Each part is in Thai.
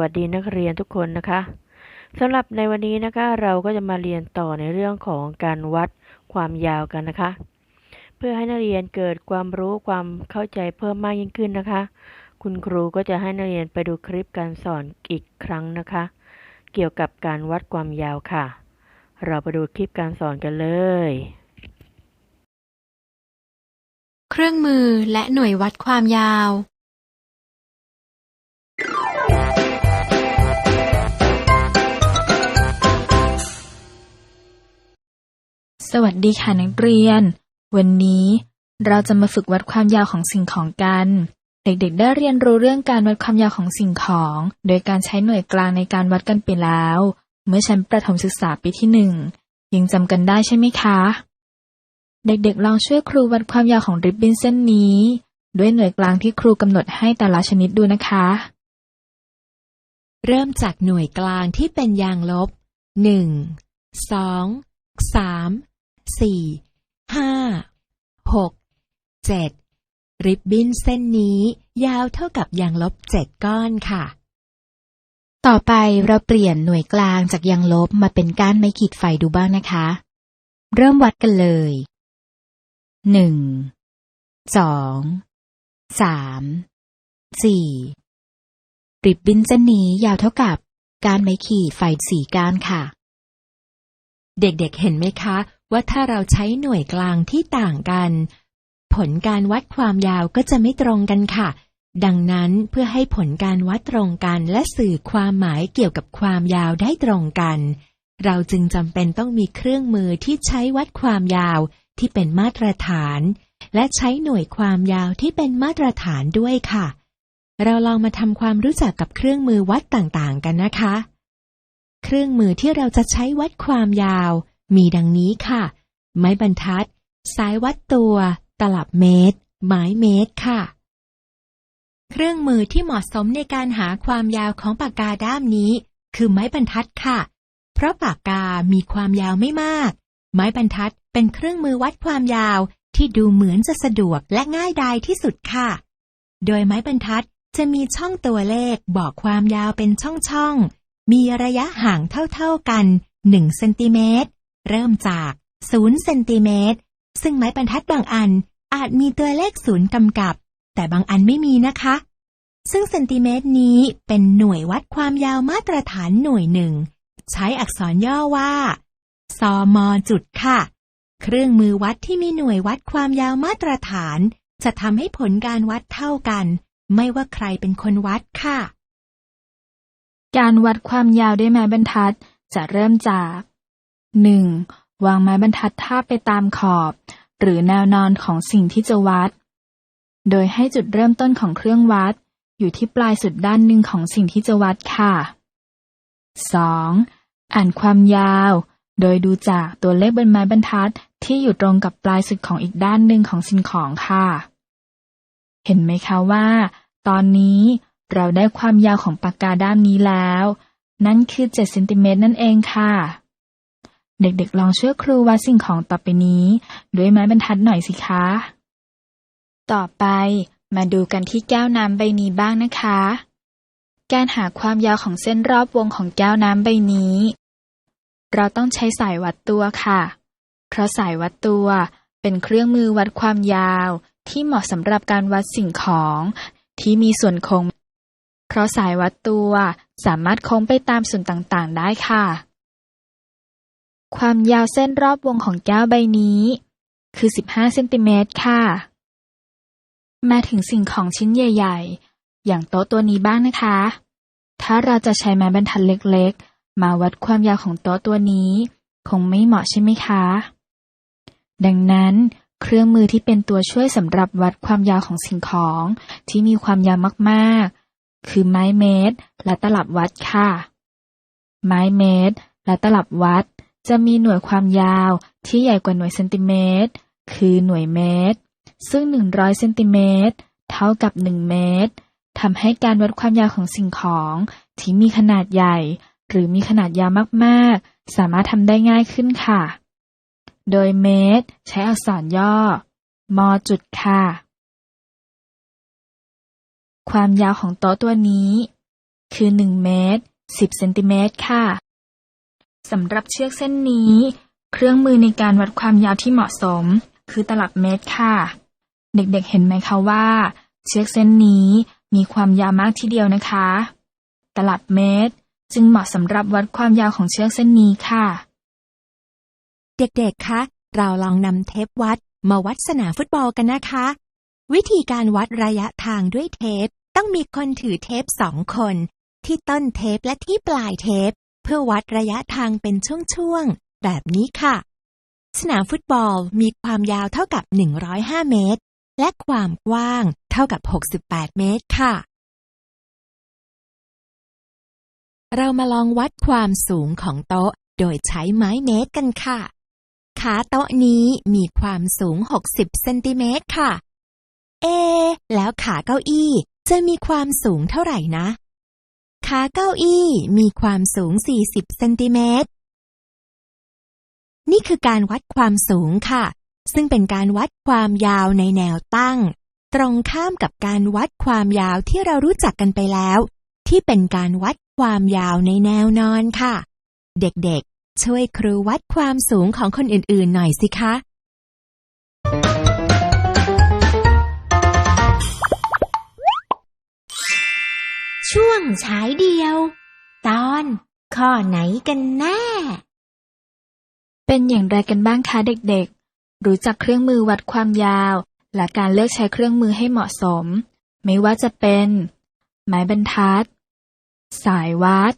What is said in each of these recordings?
วัสดีค่ะสวัสดีนักเรียนทุกคนนะคะสำหรับในวันนี้นะคะเราก็จะมาเรียนต่อในเรื่องของการวัดความยาวกันนะคะ เพื่อให้นักเรียนเกิดความรู้ความเข้าใจเพิ่มมากยิ่งขึ้นนะคะ คุณครูก็จะให้นักเรียนไปดูคลิปการสอนอีกครั้งนะคะ เกี่ยวกับการวัดความยาวค่ะ เราไปดูคลิปการสอนกันเลย เครื่องมือและหน่วยวัดความยาว สวัสดีค่ะนักเรียน วันนี้เราจะมาฝึกวัดความยาวของสิ่งของกัน เด็กๆ ได้เรียนรู้เรื่องการวัดความยาวของสิ่งของ โดยการใช้หน่วยกลางในการวัดกันไปแล้ว เมื่อชั้นประถมศึกษาปีที่หนึ่งยังจำกันได้ใช่ไหมคะ เด็กๆ ลองช่วยครูวัดความยาวของริบบิ้นเส้นนี้ ด้วยหน่วยกลางที่ครูกำหนดให้แต่ละชนิดดูนะคะ เริ่มจากหน่วยกลางที่เป็นยางลบหนึ่งสองสาม สี่ห้าหกเจ็ดริบบิ้นเส้นนี้ยาวเท่ากับยางลบเจ็ดก้อนค่ะ ต่อไปเราเปลี่ยนหน่วยกลางจากยางลบมาเป็นก้านไม้ขีดไฟดูบ้างนะคะ เริ่มวัดกันเลยหนึ่งสองสามสี่ริบบิ้นเส้นนี้ยาวเท่ากับก้านไม้ขีดไฟสี่ก้านค่ะ เด็กๆเห็นไหมคะ ว่าถ้าเราใช้หน่วยกลางที่ต่างกัน ผลการวัดความยาวก็จะไม่ตรงกันค่ะ ดังนั้นเพื่อให้ผลการวัดตรงกันและสื่อความหมายเกี่ยวกับความยาวได้ตรงกัน เราจึงจำเป็นต้องมีเครื่องมือที่ใช้วัดความยาวที่เป็นมาตรฐาน และใช้หน่วยความยาวที่เป็นมาตรฐานด้วยค่ะ เราลองมาทำความรู้จักกับเครื่องมือวัดต่างๆ กันนะคะ เครื่องมือที่เราจะใช้วัดความยาว มีดังนี้ค่ะ ไม้บรรทัด สายวัดตัว ตลับเมตรไม้เมตรค่ะ เครื่องมือที่เหมาะสมในการหาความยาวของปากกาด้ามนี้ คือไม้บรรทัดค่ะ เพราะปากกามีความยาวไม่มาก ไม้บรรทัดเป็นเครื่องมือวัดความยาวที่ดูเหมือนจะสะดวกและง่ายดายที่สุดค่ะ โดยไม้บรรทัดจะมีช่องตัวเลขบอกความยาวเป็นช่องๆ มีระยะห่างเท่าๆกัน 1 เซนติเมตร เริ่มจาก0เซนติเมตรซึ่งไม้บรรทัดบางอันอาจมีตัวเลขศูนย์กำกับ แต่บางอันไม่มีนะคะ ซึ่งเซนติเมตรนี้เป็นหน่วยวัดความยาวมาตรฐานหน่วยหนึ่ง ใช้อักษรย่อว่าซมจุดค่ะ เครื่องมือวัดที่มีหน่วยวัดความยาวมาตรฐาน จะทำให้ผลการวัดเท่ากัน ไม่ว่าใครเป็นคนวัดค่ะ การวัดความยาวด้วยไม้บรรทัดจะเริ่มจาก 1. วางไม้บรรทัดทาบไปตามขอบ หรือแนวนอนของสิ่งที่จะวัด โดยให้จุดเริ่มต้นของเครื่องวัด อยู่ที่ปลายสุดด้านหนึ่งของสิ่งที่จะวัดค่ะ 2. อ่านความยาว โดยดูจากตัวเลขบนไม้บรรทัดที่อยู่ตรงกับปลายสุดของอีกด้านหนึ่งของสิ่งของค่ะ เห็นไหมคะว่า ตอนนี้เราได้ความยาวของปากกาด้ามนี้แล้ว นั่นคือ 7 เซนติเมตรนั่นเองค่ะ เด็กๆลองช่วยครูวัดสิ่งของต่อไปนี้ ด้วยไม้บรรทัดหน่อยสิคะ ต่อไปมาดูกันที่แก้วน้ำใบนี้บ้างนะคะ การหาความยาวของเส้นรอบวงของแก้วน้ำใบนี้ เราต้องใช้สายวัดตัวค่ะ เพราะสายวัดตัวเป็นเครื่องมือวัดความยาวที่เหมาะสำหรับการวัดสิ่งของที่มีส่วนโค้ง เพราะสายวัดตัวสามารถโค้งไปตามส่วนต่างๆ ได้ค่ะ ความยาวเส้นรอบวงของแก้วใบนี้ คือ 15 เซนติเมตรค่ะ มาถึงสิ่งของชิ้นใหญ่ ๆ อย่างโต๊ะตัวนี้บ้างนะคะ ถ้าเราจะใช้ไม้บรรทัดเล็กๆ มาวัดความยาวของโต๊ะตัวนี้ คงไม่เหมาะใช่ไหมคะ ดังนั้นเครื่องมือที่เป็นตัวช่วยสำหรับวัดความยาวของสิ่งของที่มีความยาวมากๆ คือไม้เมตร และตลับวัดค่ะ ไม้เมตร และตลับวัด จะมีหน่วยความยาวที่ใหญ่กว่าหน่วยเซนติเมตร คือหน่วยเมตร ซึ่ง 100เซนติเมตรเท่ากับ 1 เมตรทำให้การวัดความยาวของสิ่งของที่มีขนาดใหญ่ หรือมีขนาดยาวมากๆ สามารถทำได้ง่ายขึ้นค่ะ โดยเมตร ใช้อักษรย่อ มจุดค่ะ ความยาวของโต๊ะตัวนี้ คือ 1 เมตร 10 เซนติเมตรค่ะ สำหรับเชือกเส้นนี้ เครื่องมือในการวัดความยาวที่เหมาะสม คือตลับเมตรค่ะ เด็กๆเห็นไหมคะว่า เชือกเส้นนี้มีความยาวมากทีเดียวนะคะ ตลับเมตร จึงเหมาะสำหรับวัดความยาวของเชือกเส้นนี้ค่ะ เด็กๆ คะ เราลองนำเทปวัดมาวัดสนามฟุตบอลกันนะคะ วิธีการวัดระยะทางด้วยเทป ต้องมีคนถือเทปสองคน ที่ต้นเทปและที่ปลายเทป เพื่อวัดระยะทางเป็นช่วงๆ แบบนี้ค่ะ สนามฟุตบอลมีความยาวเท่ากับ 105 เมตร และความกว้างเท่ากับ 68 เมตรค่ะ เรามาลองวัดความสูงของโต๊ะโดยใช้ไม้เมตรกันค่ะ ขาโต๊ะนี้มีความสูง 60 เซนติเมตรค่ะ เอ แล้วขาเก้าอี้จะมีความสูงเท่าไหร่นะ ขาเก้าอี้มีความสูง 40 เซนติเมตร นี่คือการวัดความสูงค่ะ ซึ่งเป็นการวัดความยาวในแนวตั้ง ตรงข้ามกับการวัดความยาวที่เรารู้จักกันไปแล้ว ที่เป็นการวัดความยาวในแนวนอนค่ะ เด็กๆ ช่วยครูวัดความสูงของคนอื่นๆ หน่อยสิคะ วงฉายเดียว ตอนข้อไหนกันแน่ เป็นอย่างไรกันบ้างคะเด็กๆ รู้จักเครื่องมือวัดความยาว และการเลือกใช้เครื่องมือให้เหมาะสม ไม่ว่าจะเป็น ไม้บรรทัด สายวัด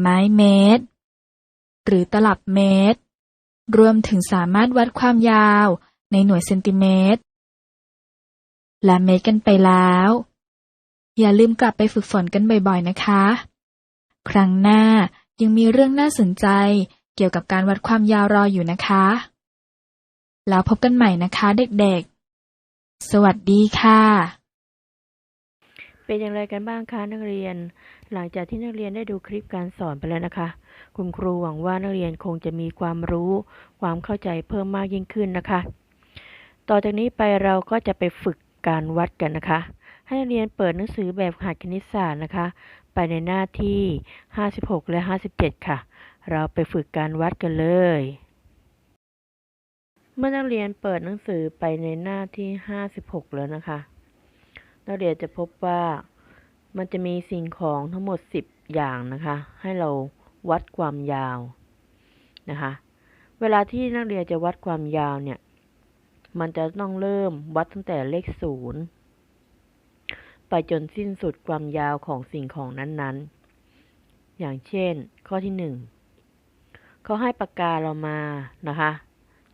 ไม้เมตร หรือตลับเมตร รวมถึงสามารถวัดความยาวในหน่วยเซนติเมตร และเมตรกันไปแล้ว อย่าลืมกลับไปฝึกฝนกันบ่อยๆนะคะ ครั้งหน้ายังมีเรื่องน่าสนใจเกี่ยวกับการวัดความยาวรออยู่นะคะ แล้วพบกันใหม่นะคะเด็กๆ สวัสดีค่ะ เป็นอย่างไรกันบ้างคะนักเรียน หลังจากที่นักเรียนได้ดูคลิปการสอนไปแล้วนะคะ คุณครูหวังว่านักเรียนคงจะมีความรู้ ความเข้าใจเพิ่มมากยิ่งขึ้นนะคะ ต่อจากนี้ไปเราก็จะไปฝึกการวัดกันนะคะ ให้นักเรียนเปิดหนังสือแบบหัดคณิตศาสตร์นะคะ ไปในหน้าที่ 56 และ 57 ค่ะ เราไปฝึกการวัดกันเลย เมื่อนักเรียนเปิดหนังสือไปในหน้าที่ 56 แล้วนะคะ นักเรียนจะพบว่ามันจะมีสิ่งของทั้งหมด 10 อย่างนะคะ ให้เราวัดความยาวนะคะ เวลาที่นักเรียนจะวัดความยาวเนี่ย มันจะต้องเริ่มวัดตั้งแต่เลขศูนย์ ไปจนสิ้นสุดความยาวของสิ่งของนั้นๆ อย่างเช่น ข้อที่หนึ่งเขาให้ปากกาเรามานะคะ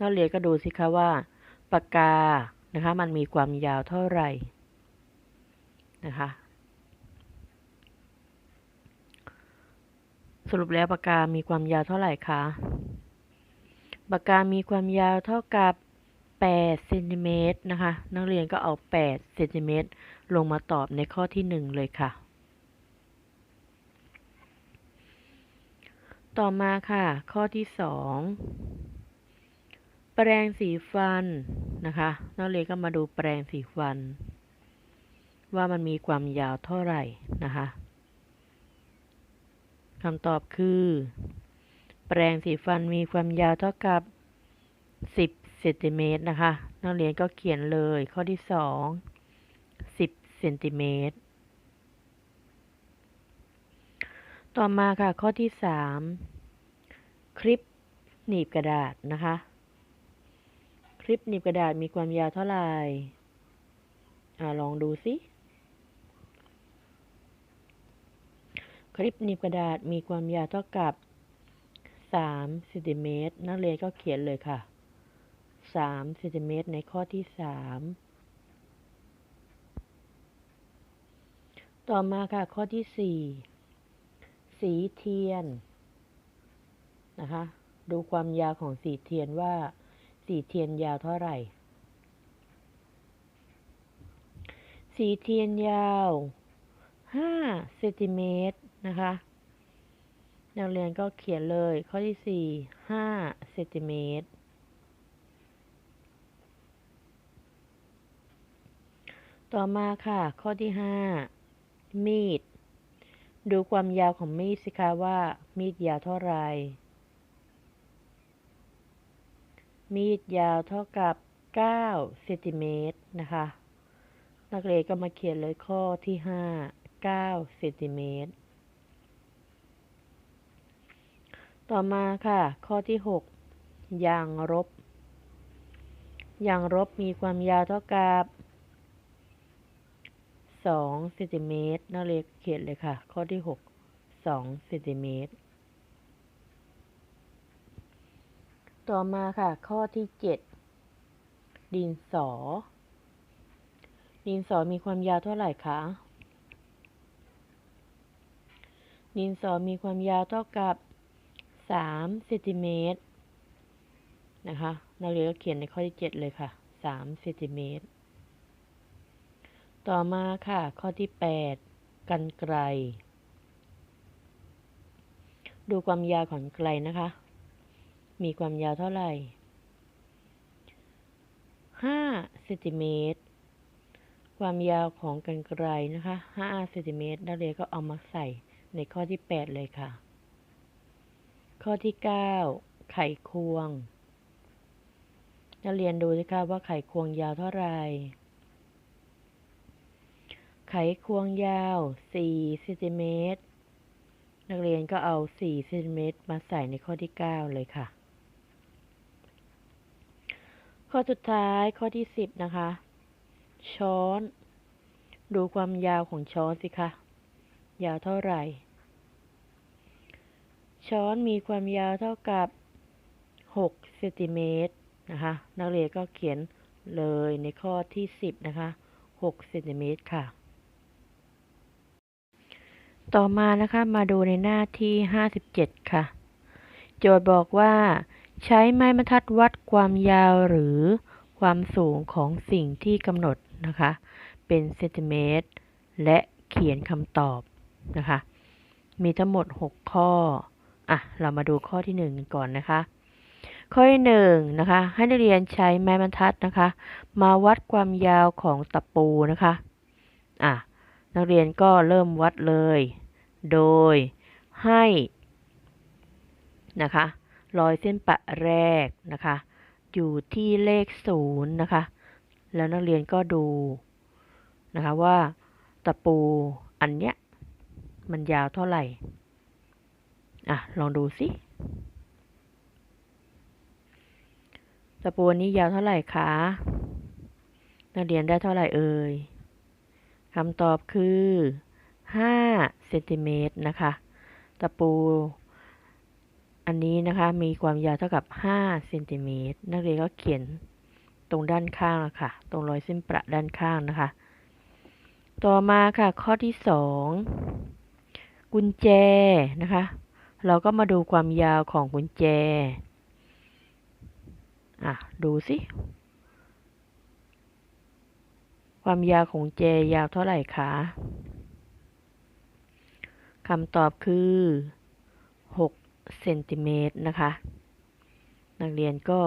นักเรียนก็ดูสิคะว่าปากกานะคะ มันมีความยาวเท่าไหร่นะคะ สรุปแล้วปากกามีความยาวเท่าไหร่คะปากกามีความยาวเท่ากับ8เซนติเมตรนะคะ นักเรียนก็เอา8เซนติเมตร ลงมาตอบในข้อที่1เลยค่ะ ต่อมาค่ะ ข้อที่2แปรงสีฟันนะคะนักเรียนก็มาดูแปรงสีฟัน ว่ามันมีความยาวเท่าไหร่นะคะคำตอบคือ แปรงสีฟันมีความยาวเท่ากับ 10เซนติเมตรนะคะ นักเรียนก็เขียนเลยข้อที่2 10เซนติเมตร ต่อมาค่ะข้อที่3คลิปหนีบกระดาษนะคะ คลิปหนีบกระดาษมีความยาวเท่าไหร่อ่าลองดูสิคลิปหนีบกระดาษมีความยาวเท่ากับ3เซนติเมตรนักเรียนก็เขียนเลยค่ะ3เซนติเมตรในข้อที่3 ต่อมาค่ะข้อที่4สีเทียนนะคะ ดูความยาวของสีเทียนว่า สีเทียนยาวเท่าไหร่ สีเทียนยาว5เซนติเมตรนะคะนักเรียนก็เขียนเลย ข้อที่4 5เซนติเมตรต่อมาค่ะ ข้อที่ห้า มีด ดูความยาวของมีดสิคะว่ามีดยาวเท่าไร มีดยาวเท่ากับ9เซนติเมตรนะคะ นักเรียนก็มาเขียนเลยข้อที่ห้า9เซนติเมตร ต่อมาค่ะ ข้อที่หกยางรบ ยางรบมีความยาวเท่ากับ 2เซนติเมตรนักเรียนเขียนเลยค่ะ ข้อที่หก2เซนติเมตร ต่อมาค่ะ ข้อที่เจ็ดดินสอ ดินสอมีความยาวเท่าไหร่คะ ดินสอมีความยาวเท่ากับ3เซนติเมตรนะคะ นักเรียนก็เขียนในข้อที่เจ็ดเลยค่ะ3เซนติเมตร ต่อมาค่ะ ข้อที่แปดกันไกล ดูความยาวของไกลนะคะ มีความยาวเท่าไหร่5เซนติเมตร ความยาวของกันไกลนะคะ5เซนติเมตรนักเรียนก็เอามาใส่ในข้อที่ 8 เลยค่ะ ข้อที่ 9 ไขควงนักเรียนดูสิคะว่าไขควงยาวเท่าไหร่ ไขควงยาว 4 เซนติเมตร นักเรียนก็เอา 4 เซนติเมตรมาใส่ในข้อที่ 9 เลยค่ะ ข้อสุดท้ายข้อที่ 10 นะคะ ช้อน ดูความยาวของช้อนสิคะ ยาวเท่าไหร่ ช้อนมีความยาวเท่ากับ 6 เซนติเมตรนะคะ นักเรียนก็เขียนเลยในข้อที่ 10 นะคะ6เซนติเมตรค่ะ ต่อมานะคะมาดูในหน้าที่ 57 ค่ะ โจทย์บอกว่า ใช้ไม้บรรทัดวัดความยาวหรือความสูงของสิ่งที่กำหนดนะคะ เป็นเซนติเมตร และเขียนคำตอบนะคะ มีทั้งหมด 6 ข้อ อะ เรามาดูข้อที่ 1 กันก่อนนะคะ ข้อที่1นะคะ ให้นักเรียนใช้ไม้บรรทัดนะคะ มาวัดความยาวของตะปูนะคะ อะนักเรียนก็เริ่มวัดเลย โดยให้นะคะรอยเส้นปะแรกนะคะ อยู่ที่เลขศูนย์นะคะ แล้วนักเรียนก็ดูนะคะว่าตะปูอันเนี้ยมันยาวเท่าไหร่ อะ ลองดูสิตะปูนนี้ยาวเท่าไหร่คะ นักเรียนได้เท่าไหร่เอ่ยคำตอบคือ 5เซนติเมตรนะคะ ตะปู อันนี้นะคะมีความยาวเท่ากับ5เซนติเมตรนักเรียนก็เขียนตรงด้านข้างค่ะตรงรอยเส้นประด้านข้างนะคะ ต่อมาค่ะข้อที่สองกุญแจนะคะ เราก็มาดูความยาวของกุญแจอะดูสิความยาวของกุญแจยาวเท่าไหร่คะ คำตอบคือ6เซนติเมตรนะคะ นักเรียนก็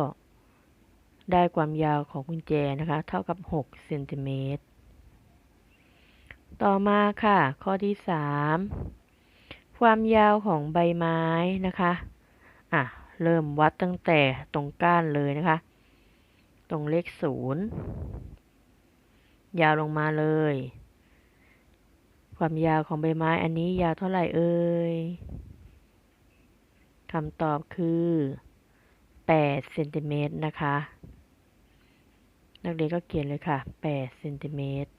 ได้ความยาวของกุญแจนะคะ เท่ากับ6เซนติเมตร ต่อมาค่ะ ข้อที่ 3 ความยาวของใบไม้นะคะ อะ เริ่มวัดตั้งแต่ตรงก้านเลยนะคะ ตรงเลขศูนย์ยาวลงมาเลย ความยาวของใบไม้อันนี้ยาวเท่าไหร่เอ่ยคำตอบคือ8เซนติเมตรนะคะ นักเรียนก็เขียนเลยค่ะ8เซนติเมตร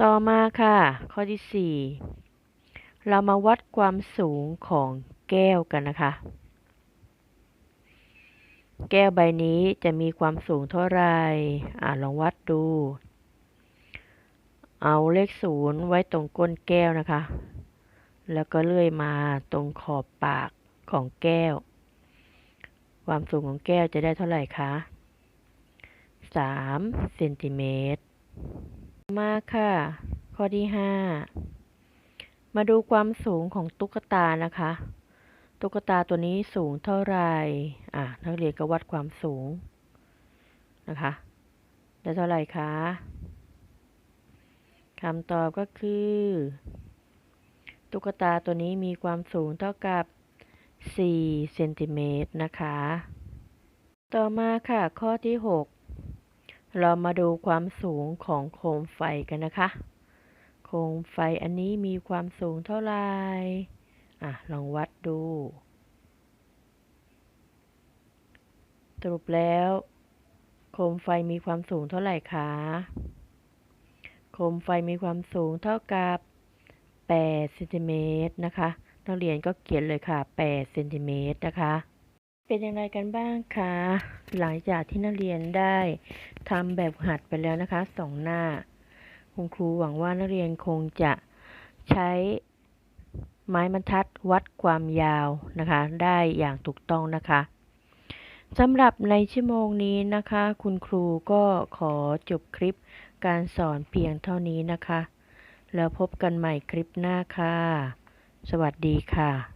ต่อมาค่ะ ข้อที่ 4 เรามาวัดความสูงของแก้วกันนะคะ แก้วใบนี้จะมีความสูงเท่าไหร่อ่าลองวัดดู เอาเลขศูนย์ไว้ตรงก้นแก้วนะคะ แล้วก็เลื่อยมาตรงขอบปากของแก้ว ความสูงของแก้วจะได้เท่าไหร่คะ3เซนติเมตร มาค่ะ ข้อที่5มาดูความสูงของตุ๊กตานะคะ ตุ๊กตาตัวนี้สูงเท่าไหร่ อะ นักเรียนก็วัดความสูงนะคะ ได้เท่าไหร่คะ คำตอบก็คือ ตุ๊กตาตัวนี้มีความสูงเท่ากับ 4 เซนติเมตรนะคะ ต่อมาค่ะข้อที่ 6 เรามาดูความสูงของโคมไฟกันนะคะ โคมไฟอันนี้มีความสูงเท่าไหร่อะ ลองวัดดูสรุปแล้ว โคมไฟมีความสูงเท่าไหร่คะ มไฟมีความสูงเท่ากับ8เซนติเมตรนะคะ นักเรียนก็เขียนเลยค่ะ8เซนติเมตรนะคะ เป็นอย่างไรกันบ้างคะ หลังจากที่นักเรียนได้ทำแบบหัดไปแล้วนะคะสองหน้า คุณครูหวังว่านักเรียนคงจะใช้ไม้บรรทัดวัดความยาวนะคะ ได้อย่างถูกต้องนะคะสำหรับในชั่วโมงนี้นะคะ คุณครูก็ขอจบคลิป การสอนเพียงเท่านี้นะคะ แล้วพบกันใหม่คลิปหน้าค่ะ สวัสดีค่ะ